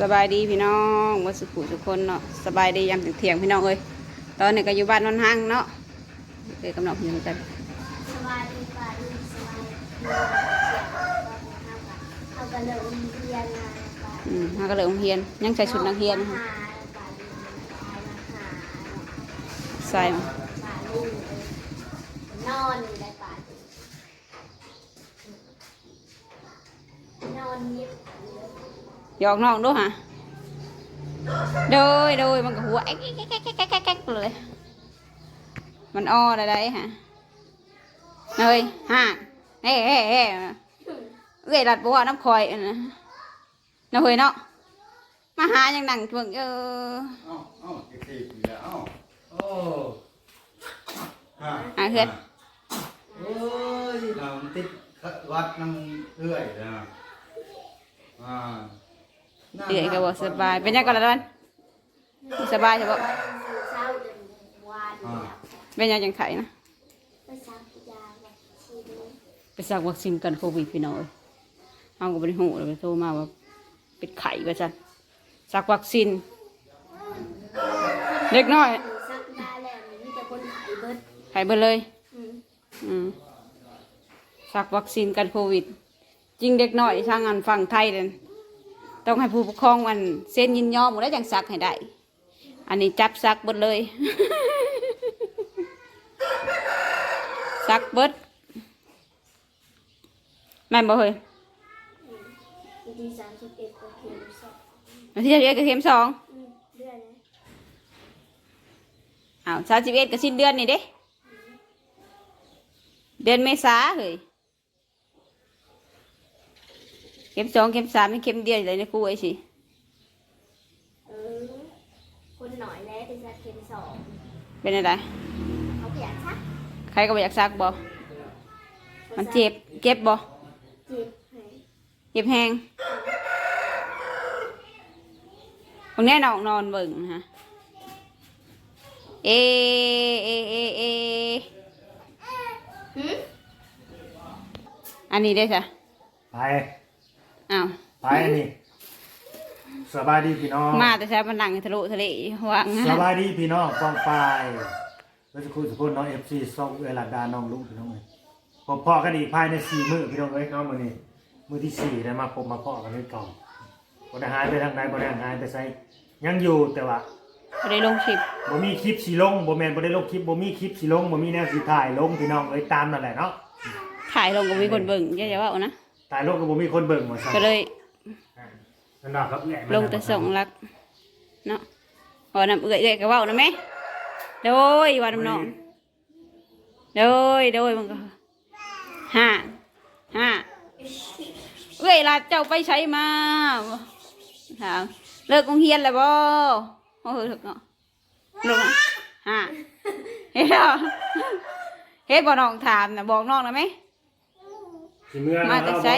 สบายดีพี่น้องวัสุขุทุกคนเนาะสบายดียามถึงเที่ยงพี่น้องเอ้ยตอนนี้ก็อยู่บ้านนนห้างเนาะเอ้ยกำลังอยู่กันสบายดีกว่าดีสบายดีเอากระเลงเรียนอืมฮาก็เลยโรงเรียนยังใส่ชุดนักเรียนค่ะใส่นอนอยู่ในป่าดีนอนยิบ หยอกน้องด้วยฮะโดยโดยมันก็หัวแอ๊กแอ๊กแอ๊กแอ๊กแอ๊กแอ๊กแอ๊กเลย มันอ้อได้ได้ฮะเฮ้ยฮ่าเฮ้เฮ้เฮ้เอ้ยรัดบัวน้ำคอยอันนะน้าเฮ้ยเนาะมาหายังนั่งเบิ่งเออเอ้าเอ้าเด็กๆอยู่แล้วเอ้าโอ้ฮะหาเพื่อนโอ้ยเราติดวัดน้ำเอื้อยนะอ่า เอื่อยก็บอกสบาย เป็นยังก่อนละดอนสบายใช่ปะเช้าจนวานแล้วเป็นยังจังไข่นะไปซักยาแบบชีวิตไปสักวัคซีนกันโควิดพี่น้อยเอาก็บริหูเลยโทรมาว่าเป็นไข่ว่าจันสักวัคซีนเล็กน้อยซักยาแล้วมีแต่คนไข้เบิดไข่เบิดเลยอืมอืมสักวัคซีนกันโควิด จริงเด็กน้อยช่างงานฟังไทยเลย ต้องให้ผู้ปกครองมันเซ็นยินยอมหมดแล้วจังสักให้ได้ อันนี้จับสักเบิดเลยสักเบิดแม่นบ่เฮ้ยวันที่สามสิบเอ็ดก็เข็มสองวันที่จะเรียนกับเข็มสองอืมเดือนนะอ้าวสามสิบเอ็ดก็สิ้นเดือนนี่เด้ เดือนเมษาเฮ้ย เข็มสองเข็มสามนี่เข็มเดียวเลยนะครูไอ้สิเออคนหน่อยแล้วเป็นสักเข็มสองเป็นอะไรเขาเปลี่ยนชักใครก็บ่อยากซักบ่มันเจ็บเจ็บบ่เจ็บให้เจ็บแห้งตรงนี้นอนนอนเบิ่งนะฮะเอเอเอเอหืมอันนี้ได้จ้ะไป อ้าวไปนี่สบายดีพี่น้องมาแต่ใช้มันนั่งทะลุทะเลว่างสบายดีพี่น้องกองปลายแล้วจะคุยสุคุณน้องเอฟซีส่งเวลาดาน้องลุงพี่น้องเลยผมพอกันอีกภายในสี่มื้อพี่น้องเอ้ยเน้องมือนี้มือที่สี่ได้มาพบมาพอกันด้วยก่อนบ่ได้หายไปทางใดบ่ได้หายไปไสยังอยู่แต่ว่าบ่ได้ลงคลิปบ่มีคลิปสิลงบ่แม่นบ่ได้ลงคลิปบ่มีคลิปสิลงบ่มีแนวสิถ่ายลงพี่น้องเอ้ยตามนั่นแหละเนาะถ่ายลงก็มีคนเบิ่งอย่าจะว่าเอานะ ถ่ายลงก็บ่มีคนเบิ่งว่าซั่นก็เลยนั่นน่ะครับแหละลงแต่ส่งรักเนาะพอนำเอื่อยเอื่อยก็เว่านะแม่โดยว่าน้ำน้องโดยโดยมันก็ห้าห้าเอ้ยลาเจ้าไปใช้มาถามเลิกโรงเรียนแล้วบ่โอ้โหถึกเนาะลงนะห้าเฮ็ดบ่เฮ็ดบ่น้องถามนะบอกน้องนะไหม สิเมื่อมาแต่ไส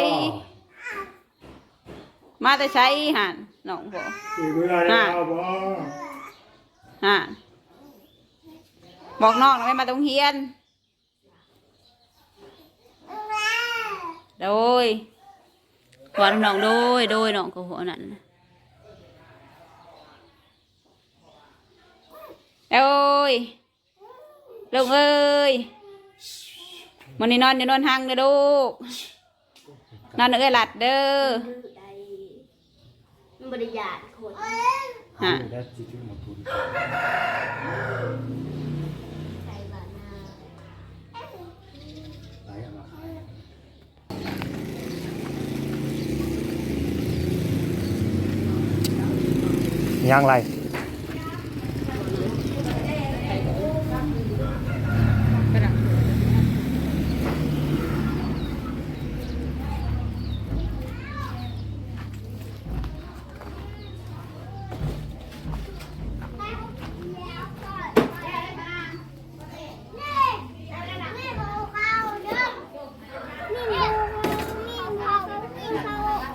มาแต่ใช้หันน้องบอกสิเมื่อแล้วบ่ฮะบอกน้องนะไม่มาตรงเฮียน โดยวันน้องโดยโดยน้องก็หัวนั่นน่ะโอ้ยลูกเอ้ย มันนี่นอนอยู่นอนหังเด้อลูกนอนเอ้ยหลัดเด้อดื้อใดมันบริยานคนฮะแล้วสิจุดหมดทุนใส่บานาไปเอามาขายยังไร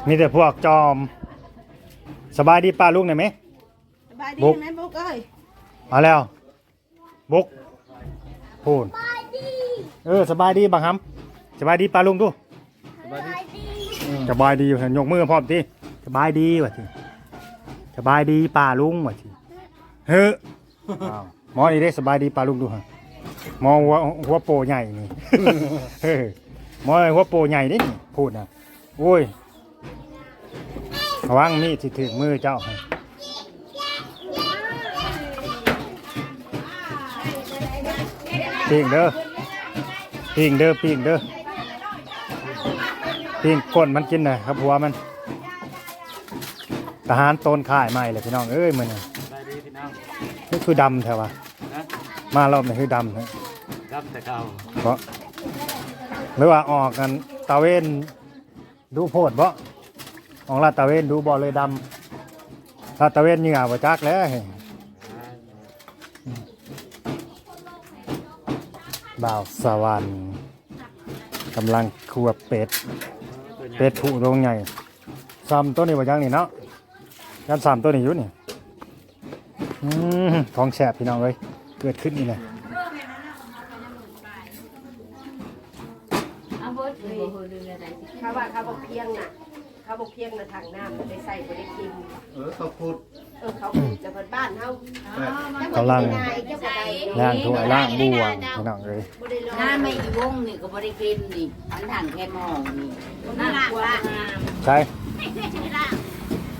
มีแต่พวกจอม สบายดีป้าลุงหน่อยไหม สบายดีบุ๊ก ไหมบุ๊กเอ้ยมาแล้ว บุกพูนเออสบายดีบังคับสบายดีป้าลุงดูสบายดีอยู่เห็นยกมือพร้อมทีสบายดีว่ะทีสบายดีป่าลุงว่าสิเฮ้ออ้าวหมอนี่ได้สบายดีป่าลุงดูฮะหมอหัวหัวโปใหญ่นี่เฮ้อหมอหัวโปใหญ่นี่พูดนะโอ้ย ระวังมีดสิถึงมือเจ้าให้ปิงเด้อปิงเด้อปิงเด้อปิงก้นมันกินนะครับหัวมันทหารต้นข่ายใหม่เลยพี่น้องเอ้ยมันนี่ได้ดีพี่น้องนี่คือดำแถวะนะมารอบนี้คือดำแท้รับแต่เก่าเพราะหรือว่าออกกันตาเวนดูโพดบ่ ออกลาดตาเวนดูบ่เลยดำลาดตาเวนเหงื่อบ่จักแล้วบ่าวสวรรค์กำลังคั่วเป็ด เป็ดผู้โรงใหญ่ซ้ำตัวนี้บ่จังนี่เนาะกันซ้ำตัวนี้อยู่นี่อืมของแสบพี่น้องเอ้ยเกิดขึ้นนี่แหละเอาเบิดเลยเขาว่าเขาบอกเพียงน่ะ เขาบอกเพียงน่ะทางน้ำได้ใส่บ่ได้กิน เออเขาพูดเออเขาจะเปิดบ้านเฮากำลังนายเจ้าบ่ได้ล่างถ้วยล่างบวงพี่น้องเอ้ยบ่ได้รอหน้าไม่วงนี่ก็บริกินนี่มันถังแค่มองนี่หน้ากว้างใช่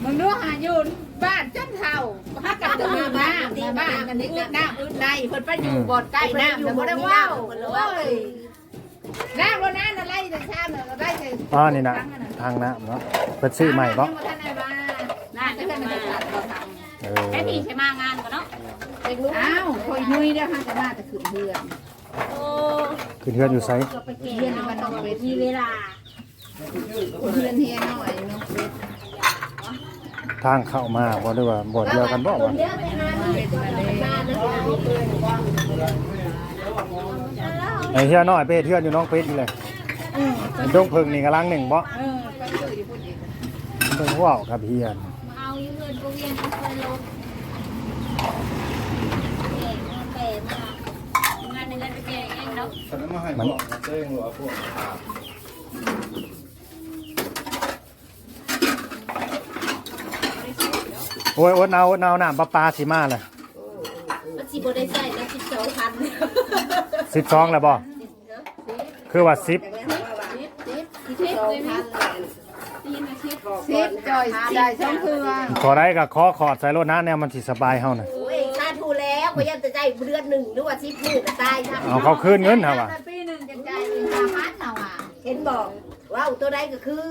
มึงดูหาอยู่บ้านจนเท่าพักกันจะมาบ้านในบ้านกันนี่อึดน้ำอึดในเพิ่นไปอยู่บ่อนใกล้น้ำแต่บ่ได้ว้าวโอ้ย น้ำบ่น้ำอะไรแต่ชาติเราได้แต่อ๋อนี่นะทางน้ำเนาะเพิ่นซื้อใหม่บ่ยังบ่ทันได้มาหน้าจะมาเออแค่นี้ใช่มางานก่อนเนาะอ้าวคอยนุ้ยเด้อฮะจะมาแต่ขึ้นเรือนโอ้ขึ้นเฮือนอยู่ไสไปเก่เรือนนี่มันต้องเป็ดมีเวลาเรือนเฮียน้อยเนาะเป็ดทางเข้ามาบ่ได้ว่าบ่เดียวกันบ่วะเดี๋ยวไปหาเงินเป็ดมาเลยมาเด้อไอ้เฮียน้อยไปเฮ็ดเฮือนอยู่น้องเป็ดนี่แหละมันดงเพิ่งนี่กำลังหนึ่งบ่เออไปซื้ออยู่พุ่นอีกเพิ่นว้าวครับเฮียนเอาอยู่เงินก็เวียนก็เคยลงเก่งเก่งมากงานหนึ่งงานไปแก่เองเนาะฉันมาให้บอกเต้งหรือว่าพวกโอ้ยอดเอาอดเอาน้ำประปาสิมาเลย มันสิบ่ได้ใส่แล้ว 12,000 12แล้วบ่คือว่า10สิบจอยจ่ายสองเทือขอได้ก็ขอขอดใส่รถนะแนวมันสิสบายเฮาน่ะโอ้ยค่าทูแล้วก็ยังจะได้เดือนหนึ่งหรือว่า10มื้อก็ตายครับเอาเขาคืนเงินเฮาว่ะปีหนึ่งจะใจ่ายเป็นห้าพันเอาอะเห็นบอกว้าตัวใดก็คือ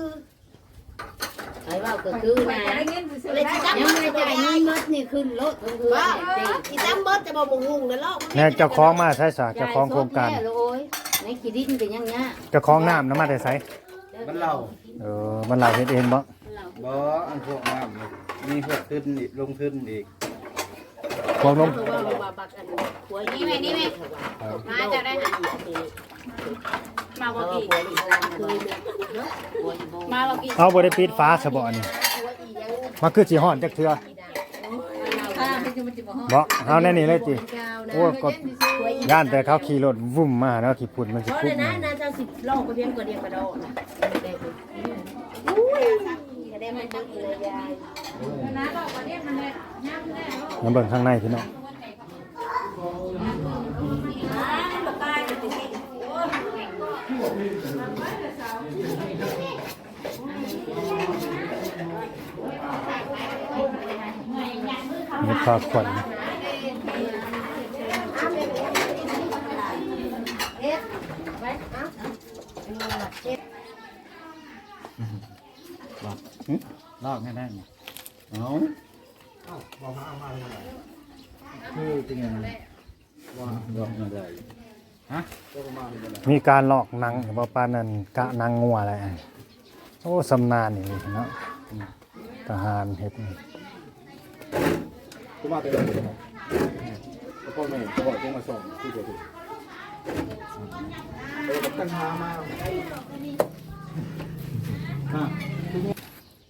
ไอ้ว่าก็คือไปนะได้เงินซื้อเลยได้สิยังจำไม่ไม่ได้ได้จ่ายเงินมดนี่ขึ้นรถทั้งคืนว่าตีอีจำเบิดจะบ่บ่งุงนะลอกแน่เจ้าของมาใช่ซะเจ้าของโครงการโอ้ยในขีดินเป็นยังไงเจ้าของน้ำน้ำมาแต่ไสมันเล่าเออมันเราเฮ็ดเองบ่บ่อันพวกน้ำนี่มีพวกขึ้นอีกลงขึ้นอีกพวกนมเพราะว่าว่าบักอันหัวนี่ไหมนี่ไหมมาจะได้ค่ะ มาบอกกี่มาบอกกี่เอาบ่ได้ปิดฟ้าซะบ่อันนี้มันคือสิฮ้อนจักเทื่อค่าบอดบ่เฮาแน่นี่เลยจ้านะโอ้กดย่านแต่เขาขี่รถวุ่มมาเนาะขี่พุ่นมันสิเพราะคุเลกยนะน่าจะสิบลอกก็เพียงกว่าเดียวกระโดดนะอุ้ยก็ได้มันดึกเลยยายนะบอกว่าเนี่ยมันเลยย่ำแน่ลูกมาเบิ่งข้างในพี่น้องนี่ข้าวขวัญลอกให้ได้ไงเอาคือเป็นไงว่าลอกมาได้มีการลอกหนังบ่ปานนั้นกะหนังงัวอะไรอันโอ้สำนานนี่เนาะทหารเฮ็ดนี่ ก็มาเต็มเลยครับแล้วพ่อแม่ก็บอกจะมาส่งที่ตัวถูกเออกันหามา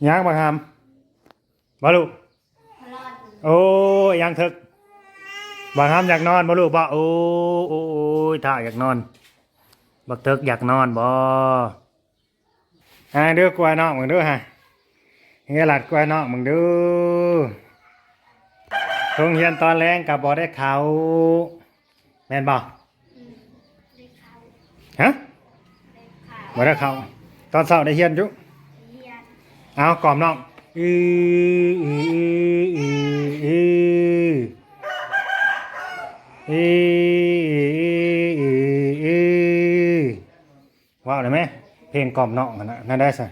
ย่างบ่หามบ่ลูกโอ้ยยังเถกบ่หามอยากนอนบ่ลูกบ่โอ้โอ้โอ้ยถ้าอยากนอน บักเทิกอยากนอนบ่อ่าเด้อกล้วยน้องมึงเด้อฮะเฮียหลัดกล้วยน้องมึงเด้อ โรงเรียนตอนแรงกับบอได้เขาแม่นบ่ฮะบ่ได้เขาตอนเช้าได้เฮียนจุเอากล่อมน้องอืออืออืออืออืออืออือว้าวเลยไหมเพลงกล่อมน้องนั่นน่ะนั่นได้สิ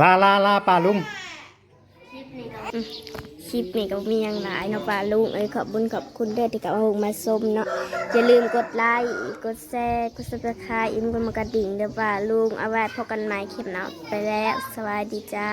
ลาลาลาป้าลุง คลิปนี้ก็มีอย่างหลายเนาะป้าลุงเอ้ยขอบบุญขอบคุณเด้อที่กับเอามาชมเนาะอย่าลืมกดไลค์กดแชร์กดซับสไครต์อิ่มกดมากระดิ่งเด้อป้าลุงเอาไว้พบกันใหม่คลิปหน้าไปแล้วสวัสดีจ้า